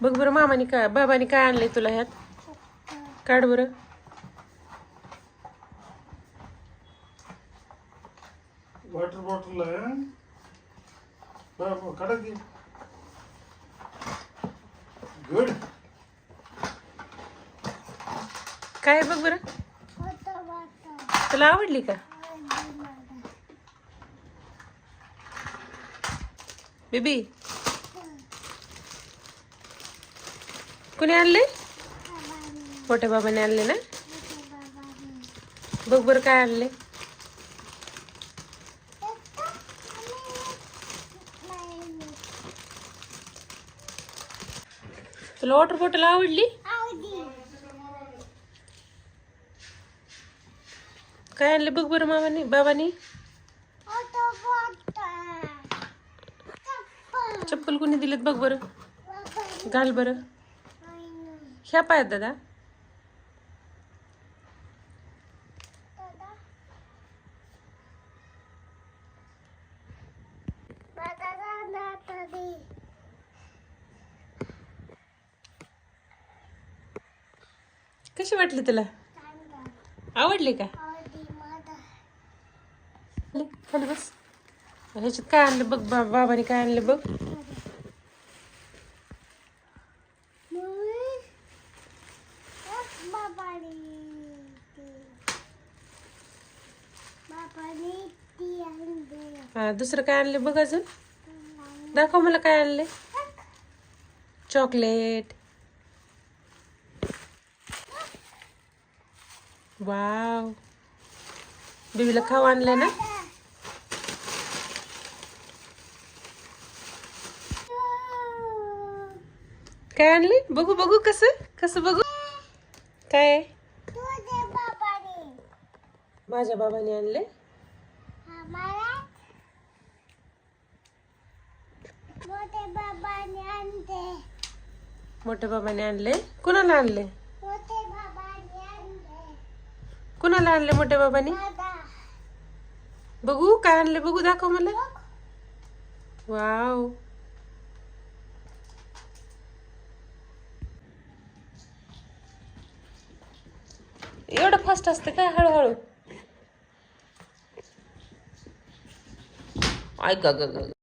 बघ बरं मामाने काय बाबाने काय आणलंय तुला ह्यात काढ बरं वॉटर बॉटल आहे काढा की गुड काय आहे बघ बरं तुला आवडली का बेबी कोणी आणले? मोठ्या बाबाने आणले ना? बघ बरं काय आणले. तुला वॉटर बॉटल आवडली? काय आणले बघ बरं मामाने, बाबानी? चप्पल कोणी दिलेत बघ बरं. घाल बरं. ह्या पायात दादा. कशी वाटली तुला? आवडली का? बस. ह्याच्यात काय आणलं बघ बा बाबाने काय आणलं बघ. हा दुसरं काय आणले बघ अजून? दाखव मला काय आणले चॉकलेट. वाव. बेबीला खाऊ आणलं ना? काय आणले बघू बघू कसं? कसं बघू? काय? माझ्या बाबाने आणले मोठ्या बाबाने आणले. कुणाला आणले? कुणाला आणले मोठ्या बाबाने? बघू काय आणले बघू दाखव मला. वाव. एवढं फास्ट असते काय हळूहळू. 哎，哥哥哥。